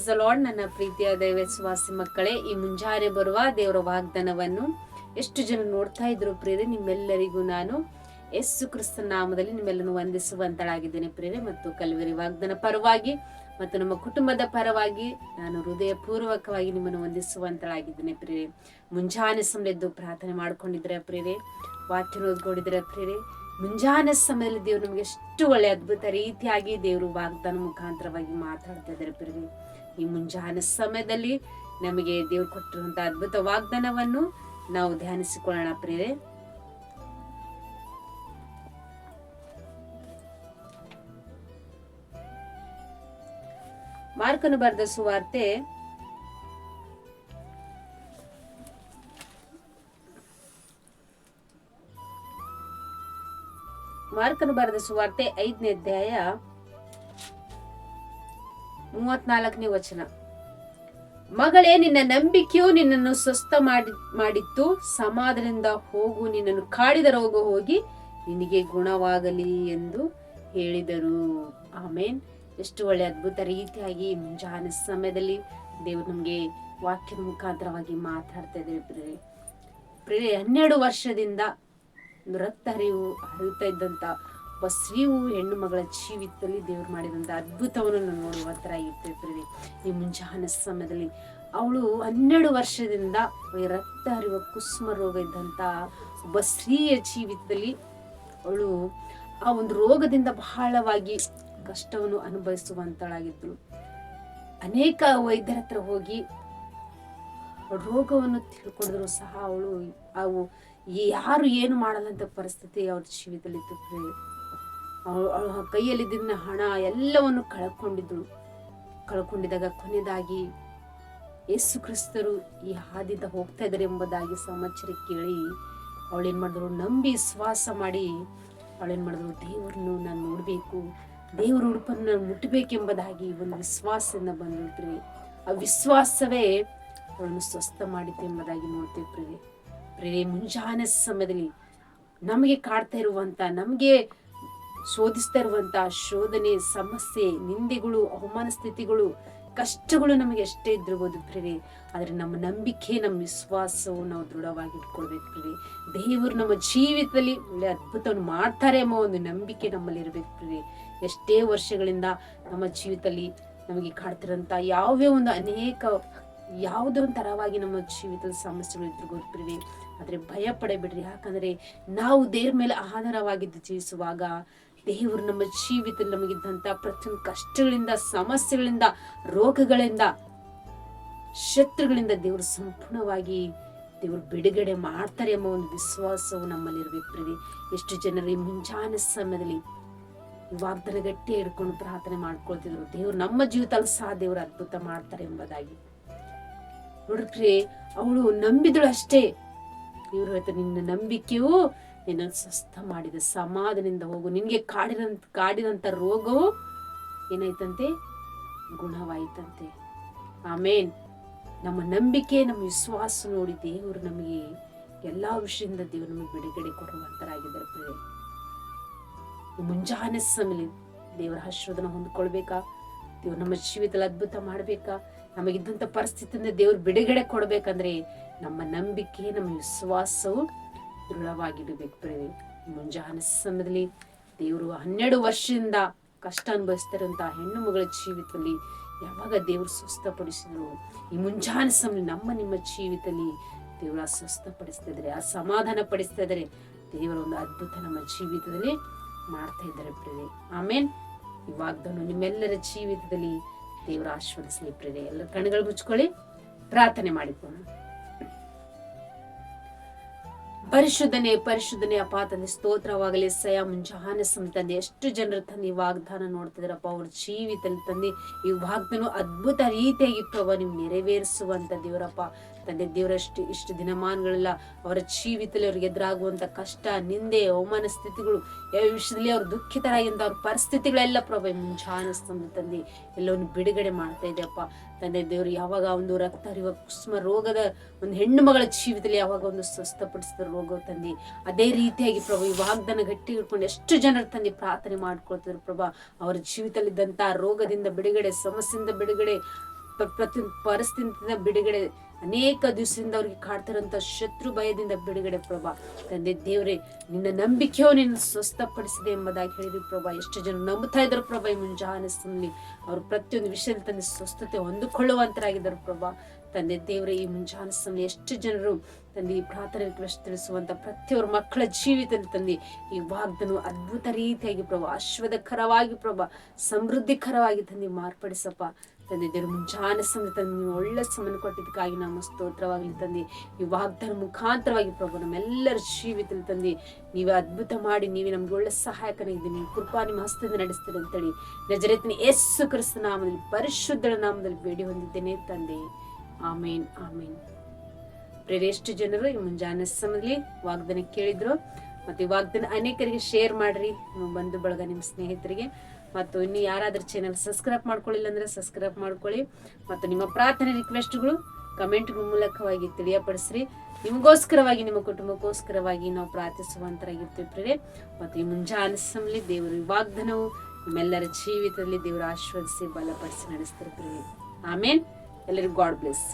Price lord ನನ್ನ ಪ್ರೀತಿಯ ದೈವಸ್ವಾಸಿ ಮಕ್ಕಳೇ, ಈ ಮುಂಜಾನೆ ಬರುವ ದೇವರ ವಾಗ್ದಾನವನ್ನು ಎಷ್ಟು ಜನ ನೋಡ್ತಾ ಇದ್ರು ಪ್ರೇರೆ ನಿಮ್ಮೆಲ್ಲರಿಗೂ ನಾನು ಯೇಸು ಕ್ರಿಸ್ತ ನಾಮದಲ್ಲಿ ನಿಮ್ಮೆಲ್ಲನ್ನು ವಂದಿಸುವಂತಳಾಗಿದ್ದೇನೆ ಪ್ರೇರೆ ಮತ್ತು ಕಲ್ವರಿ ವಾಗ್ದಾನ ಪರವಾಗಿ ಮತ್ತು ನಮ್ಮ ಕುಟುಂಬದ ಪರವಾಗಿ ನಾನು ಹೃದಯ ಪೂರ್ವಕವಾಗಿ ನಿಮ್ಮನ್ನು ವಂದಿಸುವಂತಳಾಗಿದ್ದೇನೆ ಪ್ರೇರೆ ಮುಂಜಾನೆ ಸಮಯದ್ದು ಪ್ರಾರ್ಥನೆ ಮಾಡ್ಕೊಂಡಿದ್ರೆ ಪ್ರೇರೆ ವಾಕ್ಯ ಓದ್ಕೊಂಡಿದ್ರೆ ಪ್ರೇರೆ ಮುಂಜಾನೆ ಸಮಯದಲ್ಲಿ ದೇವರು ನಮಗೆ ಎಷ್ಟು ಒಳ್ಳೆ ಅದ್ಭುತ ರೀತಿಯಾಗಿ ದೇವರು ವಾಗ್ದಾನ ಮುಖಾಂತರವಾಗಿ ಮಾತಾಡ್ತಾ ಇದ್ದಾರೆ ಪ್ರೇರೆ ಈ ಮುಂಜಾನೆ ಸಮಯದಲ್ಲಿ ನಮಗೆ ದೇವ್ರು ಕೊಟ್ಟಿರುವಂತಹ ಅದ್ಭುತ ವಾಗ್ದಾನವನ್ನು ನಾವು ಧ್ಯಾನಿಸಿಕೊಳ್ಳೋಣ ಪ್ರೇರೆ ಮಾರ್ಕನು ಬರೆದ ಸುವಾರ್ತೆ ಮಾರ್ಕನು ಬರೆದ ಸುವಾರ್ತೆ ಐದನೇ ಅಧ್ಯಾಯ ಮೂವತ್ನಾಲ್ಕನೇ ವಚನ. ಮಗಳೇ, ನಿನ್ನ ನಂಬಿಕೆಯು ನಿನ್ನನ್ನು ಸ್ವಸ್ಥ ಮಾಡಿ, ಮಾಡಿತ್ತು. ಸಮಾಧಾನದಿಂದ ಹೋಗು, ನಿನ್ನನ್ನು ಕಾಡಿದ ರೋಗ ಹೋಗಿ ನಿನಗೆ ಗುಣವಾಗಲಿ ಎಂದು ಹೇಳಿದರು. ಆಮೇನ್. ಎಷ್ಟು ಒಳ್ಳೆ ಅದ್ಭುತ ರೀತಿಯಾಗಿ ಮುಂಜಾನೆ ಸಮಯದಲ್ಲಿ ದೇವರು ನಮಗೆ ವಾಕ್ಯದ ಮುಖಾಂತರವಾಗಿ ಮಾತಾಡ್ತಾ ಇದ್ದೇವೆ ಪ್ರೇರೆ ಪ್ರೇರೆ ಹನ್ನೆರಡು ವರ್ಷದಿಂದ ರಕ್ತ ಹರಿವು ಹರಿತಾ ಇದ್ದಂತ ಒಬ್ಬ ಸ್ತ್ರೀಯು ಹೆಣ್ಣು ಮಗಳ ಜೀವಿತದಲ್ಲಿ ದೇವ್ರು ಮಾಡಿದಂಥ ಅದ್ಭುತವನ್ನು ನಾವು ನೋಡುವ ಥರ ಇರ್ತಿರ್ತೀವಿ ಈ ಮುಂಜಾನೆ ಸಮಯದಲ್ಲಿ ಅವಳು ಹನ್ನೆರಡು ವರ್ಷದಿಂದ ರಕ್ತ ಹರಿವ ಕುಸುಮ ರೋಗ ಇದ್ದಂಥ ಒಬ್ಬ ಸ್ತ್ರೀಯ ಜೀವಿತದಲ್ಲಿ ಅವಳು ಆ ಒಂದು ರೋಗದಿಂದ ಬಹಳವಾಗಿ ಕಷ್ಟವನ್ನು ಅನುಭವಿಸುವಂತಳಾಗಿದ್ಳು ಅನೇಕ ವೈದ್ಯರ ಹತ್ರ ಹೋಗಿ ರೋಗವನ್ನು ತಿಳ್ಕೊಂಡ್ರು ಸಹ ಅವಳು ಅವು ಯಾರು ಏನು ಮಾಡಲ್ಲಂತ ಪರಿಸ್ಥಿತಿ ಅವ್ರ ಜೀವಿತದಲ್ಲಿ ಪ್ರೇರೆ ಕೈಯಲ್ಲಿದ್ದ ಹಣ ಎಲ್ಲವನ್ನು ಕಳ್ಕೊಂಡಿದ್ಳು ಕಳ್ಕೊಂಡಿದ್ದಾಗ ಕೊನೆಯದಾಗಿ ಯೇಸು ಕ್ರಿಸ್ತರು ಈ ಹಾದಿದ ಹೋಗ್ತಾ ಇದ್ದಾರೆ ಎಂಬುದಾಗಿ ಸಮಾಚಾರ ಕೇಳಿ ಅವಳೇನ್ ಮಾಡಿದ್ರು ನಂಬಿ ವಿಶ್ವಾಸ ಮಾಡಿ ಅವಳೇನ್ ಮಾಡಿದ್ರು ದೇವರನ್ನು ನಾನು ನೋಡಬೇಕು, ದೇವರ ಉಡುಪನ್ನು ನಾನು ಮುಟ್ಟಬೇಕೆಂಬುದಾಗಿ ಒಂದು ವಿಶ್ವಾಸದಿಂದ ಬಂದ್ಬಿಟ್ರಿ ಆ ವಿಶ್ವಾಸವೇ ಅವಳನ್ನು ಸ್ವಸ್ಥ ಮಾಡಿತು ಎಂಬುದಾಗಿ ನೋಡ್ತೀವಿ ಪ್ರಿಯೆ ಪ್ರಿಯೆ ಮುಂಜಾನೆ ಸಮಯದಲ್ಲಿ ನಮಗೆ ಕಾಡ್ತಾ ಇರುವಂತ, ನಮಗೆ ಶೋಧಿಸ್ತಾ ಶೋಧನೆ, ಸಮಸ್ಯೆ, ನಿಂದೆಗಳು, ಅವಮಾನ ಸ್ಥಿತಿಗಳು, ಕಷ್ಟಗಳು ನಮಗೆ ಎಷ್ಟೇ ಇದ್ದಿರ್ಬೋದು ಪ್ರೇರಿ ಆದರೆ ನಮ್ಮ ನಂಬಿಕೆ, ನಮ್ಮ ವಿಶ್ವಾಸವು ನಾವು ದೃಢವಾಗಿ ಇಟ್ಕೊಳ್ಬೇಕು ಪ್ರೇರಿ ದೇವರು ನಮ್ಮ ಜೀವಿತದಲ್ಲಿ ಒಳ್ಳೆ ಅದ್ಭುತವನ್ನು ಮಾಡ್ತಾರೆ ಎಂಬ ಒಂದು ನಂಬಿಕೆ ನಮ್ಮಲ್ಲಿ ಇರಬೇಕು ಪ್ರೇರಿ ಎಷ್ಟೇ ವರ್ಷಗಳಿಂದ ನಮ್ಮ ಜೀವಿತದಲ್ಲಿ ನಮಗೆ ಕಾಡ್ತಿರೋಂಥ ಯಾವುದೇ ಒಂದು ಅನೇಕ, ಯಾವುದೋ ಒಂದು ನಮ್ಮ ಜೀವಿತದ ಸಮಸ್ಯೆಗಳು ಪ್ರಿಯೆ ಆದರೆ ಭಯ ಪಡಬೇಡ್ರಿ ಯಾಕಂದರೆ ನಾವು ದೇವ್ರ ಮೇಲೆ ಆಧಾರವಾಗಿದ್ದು ಜೀವಿಸುವಾಗ ದೇವರು ನಮ್ಮ ಜೀವಿತ ನಮಗಿದ್ದಂತ ಪ್ರತಿಯೊಂದು ಕಷ್ಟಗಳಿಂದ, ಸಮಸ್ಯೆಗಳಿಂದ, ರೋಗಗಳಿಂದ, ಶತ್ರುಗಳಿಂದ ದೇವರು ಸಂಪೂರ್ಣವಾಗಿ ದೇವರು ಬಿಡುಗಡೆ ಮಾಡ್ತಾರೆ ಎಂಬ ಒಂದು ವಿಶ್ವಾಸವು ನಮ್ಮಲ್ಲಿ ಇರ್ಬೇಕು ಎಷ್ಟು ಜನರು ಈ ಮುಂಜಾನೆ ಸಮಯದಲ್ಲಿ ವಾಗ್ದಾನ ಗಟ್ಟಿ ಹಿಡ್ಕೊಂಡು ಪ್ರಾರ್ಥನೆ ಮಾಡ್ಕೊಳ್ತಿದ್ರು. ದೇವ್ರು ನಮ್ಮ ಜೀವಿತದಲ್ಲಿ ಸಹ ದೇವರು ಅದ್ಭುತ ಮಾಡ್ತಾರೆ ಎಂಬುದಾಗಿ. ನೋಡ್ರಿ, ಅವಳು ನಂಬಿದಳು ಅಷ್ಟೇ. ಇವರು ಹೇಳ್ತಾರೆ, ನಿನ್ನ ನಂಬಿಕೆಯು ನಿನ್ನ ಸ್ವಸ್ಥ ಮಾಡಿದ ಸಮಾಧಾನದಿಂದ ಹೋಗು. ನಿನಗೆ ಕಾಡಿದಂತ ಕಾಡಿದಂಥ ರೋಗವು ಏನಾಯ್ತಂತೆ? ಗುಣವಾಯಿತಂತೆ. ಆಮೇನ್. ನಮ್ಮ ನಂಬಿಕೆ, ನಮ್ಮ ವಿಶ್ವಾಸ ನೋಡಿ ದೇವರು ನಮಗೆ ಎಲ್ಲ ವಿಷಯದಿಂದ ದೇವರು ನಮಗೆ ಬಿಡುಗಡೆ ಕೊಡುವಂತರಾಗಿದ್ದಾರೆ ಮುಂಜಾನೆ ಸಮಯ ದೇವರ ಆಶೀರ್ವಾದನ ಹೊಂದ್ಕೊಳ್ಬೇಕಾ? ದೇವ್ರು ನಮ್ಮ ಜೀವಿತದಲ್ಲಿ ಅದ್ಭುತ ಮಾಡಬೇಕಾ? ನಮಗಿದ್ದಂಥ ಪರಿಸ್ಥಿತಿಯಿಂದ ದೇವರು ಬಿಡುಗಡೆ ಕೊಡ್ಬೇಕಂದ್ರೆ ನಮ್ಮ ನಂಬಿಕೆ, ನಮ್ಮ ವಿಶ್ವಾಸವು ದೃಢವಾಗಿಡಬೇಕು ಪ್ರೇರಿ ಮುಂಜಾನೆ ಸಮಯದಲ್ಲಿ ದೇವರು ಹನ್ನೆರಡು ವರ್ಷದಿಂದ ಕಷ್ಟ ಅನುಭವಿಸ್ತಿರೋಂಥ ಹೆಣ್ಣು ಮಗಳ ಜೀವಿತದಲ್ಲಿ ಯಾವಾಗ ದೇವರು ಸ್ವಸ್ಥಪಡಿಸಿದ್ರು? ಈ ಮುಂಜಾನೆ ಸಮಯ ನಮ್ಮ ನಿಮ್ಮ ಜೀವಿತದಲ್ಲಿ ದೇವರು ಸ್ವಸ್ಥಪಡಿಸ್ತಾ ಇದ್ದಾರೆ ಆ ಸಮಾಧಾನ ಪಡಿಸ್ತಾ ದೇವರ ಒಂದು ಅದ್ಭುತ ನಮ್ಮ ಜೀವಿತದಲ್ಲಿ ಮಾಡ್ತಾ ಇದ್ದಾರೆ ಪ್ರೇರೆ ಆಮೇನ್, ಈ ವಾಗ್ದಾನ ನಿಮ್ಮೆಲ್ಲರ ಜೀವಿತದಲ್ಲಿ ದೇವರ ಆಶೀರ್ವದಿಸಲಿ ಪ್ರೇರೆ ಎಲ್ಲ ಕಣ್ಗಳು ಮುಚ್ಕೊಳ್ಳಿ, ಪ್ರಾರ್ಥನೆ ಮಾಡಿಕೊಳ್ಳೋಣ. ಪರಿಶುದ್ಧನೆ, ಪರಿಶುದ್ಧನೇ ಅಪ್ಪ ತಂದೆ, ಸ್ತೋತ್ರವಾಗಲಿ. ಸಯ ಮುಂಜಾನೆ ಸಮ ತಂದೆ, ಎಷ್ಟು ಜನರು ತಂದೆ ವಾಗ್ದಾನ ನೋಡ್ತಿದ್ರಪ್ಪ. ಅವ್ರ ಜೀವಿತ ತಂದೆ, ಈ ವಾಗ್ದಾನ ಅದ್ಭುತ ರೀತಿಯಾಗಿ ಪ್ರಭ ನೀವು ನೆರವೇರಿಸುವಂತ ದೇವರಪ್ಪ. ತಂದೆ ದೇವರಷ್ಟು ಇಷ್ಟು ದಿನಮಾನಗಳೆಲ್ಲ ಅವರ ಜೀವಿತದಲ್ಲಿ ಅವ್ರಿಗೆ ಎದುರಾಗುವಂತ ಕಷ್ಟ, ನಿಂದೆ, ಅವಮಾನ ಸ್ಥಿತಿಗಳು, ಯಾವ ವಿಷಯದಲ್ಲಿ ಅವ್ರು ದುಃಖಿತರಾಗಿಂದ ಅವ್ರ ಪರಿಸ್ಥಿತಿಗಳೆಲ್ಲ ಪ್ರಭಾವ ಈ ಮುಂಜಾನೆ ಸಮ ತಂದೆ ಎಲ್ಲವನ್ನು ಬಿಡುಗಡೆ ಮಾಡ್ತಾ ಇದೆಯಪ್ಪ ತಂದೆ, ದೇವರು ಯಾವಾಗ ಒಂದು ರಕ್ತ ಹರಿವ ಕುಸುಮ ರೋಗದ ಒಂದು ಹೆಣ್ಣು ಮಗಳ ಜೀವಿತದಲ್ಲಿ ಯಾವಾಗ ಒಂದು ಸ್ವಸ್ಥಪಡಿಸಿದ ರೋಗ ತಂದೆ. ಅದೇ ರೀತಿಯಾಗಿ ಪ್ರಭು, ಈ ವಾಗ್ದಾನ ಗಟ್ಟಿ ಹಿಡ್ಕೊಂಡು ಎಷ್ಟು ಜನರ ತಂದೆ ಪ್ರಾರ್ಥನೆ ಮಾಡ್ಕೊಳ್ತಿದ್ರು ಪ್ರಭಾ. ಅವರ ಜೀವಿತಲ್ಲಿದ್ದಂತಹ ರೋಗದಿಂದ ಬಿಡುಗಡೆ, ಸಮಸ್ಯೆಯಿಂದ ಬಿಡುಗಡೆ ಪ್ರತಿ ಪರಿಸ್ಥಿತಿಯಿಂದ ಬಿಡುಗಡೆ, ಅನೇಕ ದಿವಸದಿಂದ ಅವ್ರಿಗೆ ಕಾಡ್ತಿರೋಂಥ ಶತ್ರು ಭಯದಿಂದ ಬಿಡುಗಡೆ ಪ್ರಭಾ. ತಂದೆ ದೇವರೇ, ನಿನ್ನ ನಂಬಿಕೆಯೋ ನಿನ್ನ ಸ್ವಸ್ಥಪಡಿಸಿದೆ ಎಂಬುದಾಗಿ ಹೇಳಿದ್ರು ಪ್ರಭಾ. ಎಷ್ಟು ಜನ ನಂಬುತ್ತಾ ಇದ್ರು ಪ್ರಭಾ ಈ ಮುಂಜಾನೆ ಅವರು ಪ್ರತಿಯೊಂದು ವಿಷಯದಲ್ಲಿ ತಂದೆ ಸ್ವಸ್ಥತೆ ಹೊಂದಿಕೊಳ್ಳುವಂತರಾಗಿದ್ದರು ಪ್ರಭಾ. ತಂದೆ ದೇವರ, ಈ ಮುಂಜಾನೆ ಸಮಯ ಎಷ್ಟು ಜನರು ತಂದೆ ಈ ಪ್ರಾರ್ಥನೆ ರಿಕ್ವೆಸ್ಟ್ ತಿಳಿಸುವಂತ ಪ್ರತಿಯೊಬ್ಬರ ಮಕ್ಕಳ ಜೀವಿತದಲ್ಲಿ ತಂದೆ, ಈ ವಾಗ್ದನು ಅದ್ಭುತ ರೀತಿಯಾಗಿ ಪ್ರಭಾ ಅಶ್ವದಕರವಾಗಿ ಪ್ರಭಾ, ಸಮೃದ್ಧಿಕರವಾಗಿ ತಂದೆ ಮಾರ್ಪಡಿಸಪ್ಪ. ತಂದೆ ದೇವರು ಮುಂಜಾನೆ ಸಮಯ ತಂದೆ ನೀವು ಒಳ್ಳೆ ಸಮಯ ಕೊಟ್ಟಿದ್ದಕ್ಕಾಗಿ ನಮ್ಮ ಸ್ತೋತ್ರವಾಗಲಿ ತಂದೆ. ಈ ವಾಗ್ದನ ಮುಖಾಂತರವಾಗಿ ಪ್ರಭು, ನಮ್ಮೆಲ್ಲರ ಜೀವಿತದಲ್ಲಿ ತಂದೆ, ನೀವೇ ಅದ್ಭುತ ಮಾಡಿ, ನೀವೇ ನಮ್ಗೆ ಒಳ್ಳೆ ಸಹಾಯಕನಾಗಿದ್ದೀನಿ ನೀವು ಕೃಪಾ ನಿಮ್ಮ ಹಸ್ತದಿಂದ ನಡೆಸ್ತೀರಿ ಅಂತೇಳಿ ನಜರೇತಿನ ಯೇಸು ಕ್ರಿಸ್ತ ನಾಮದಲ್ಲಿ, ಪರಿಶುದ್ಧಳ ನಾಮದಲ್ಲಿ ಬೇಡಿ ಹೊಂದಿದ್ದೇನೆ ತಂದೆ. ಆಮೇನ್ ಆಮೇನ್. ಪ್ರೇರೆ ಎಷ್ಟು ಜನರು ಈ ಮುಂಜಾನೆ ಸಮಯದಲ್ಲಿ ವಾಗ್ದಾನ ಕೇಳಿದ್ರು. ಮತ್ತೆ ವಾಗ್ದಾನ ಅನೇಕರಿಗೆ ಶೇರ್ ಮಾಡ್ರಿ. ನಿಮ್ಮ ಬಂಧು ಬಳಗ, ನಿಮ್ಮ ಸ್ನೇಹಿತರಿಗೆ. ಮತ್ತು ಇನ್ನು ಯಾರಾದ್ರೂ ಚಾನಲ್ ಸಬ್ಸ್ಕ್ರೈಬ್ ಮಾಡ್ಕೊಳ್ಳಿಲ್ಲ ಅಂದ್ರೆ ಸಬ್ಸ್ಕ್ರೈಬ್ ಮಾಡ್ಕೊಳ್ಳಿ. ಮತ್ತು ನಿಮ್ಮ ಪ್ರಾರ್ಥನೆ ರಿಕ್ವೆಸ್ಟ್ಗಳು ಕಮೆಂಟ್ ಮೂಲಕವಾಗಿ ತಿಳಿಯಪಡಿಸ್ರಿ. ನಿಮಗೋಸ್ಕರವಾಗಿ, ನಿಮ್ಮ ಕುಟುಂಬಕ್ಕೋಸ್ಕರವಾಗಿ ನಾವು ಪ್ರಾರ್ಥಿಸುವಂತರಾಗಿರ್ತೀವಿ ಪ್ರೇರೆ ಮತ್ತು ಈ ಮುಂಜಾನೆ ಸಮಯದಲ್ಲಿ ದೇವರ ವಾಗ್ದಾನವು ನಿಮ್ಮೆಲ್ಲರ ಜೀವಿತದಲ್ಲಿ ದೇವರು ಆಶೀರ್ವದಿಸಿ ಬಲಪಡಿಸಿ ನಡೆಸ್ತಿರ್ತೀವಿ ಆಮೇನ್. ಎಲ್ಲರಿಗೂ ಗಾಡ್ ಬ್ಲೆಸ್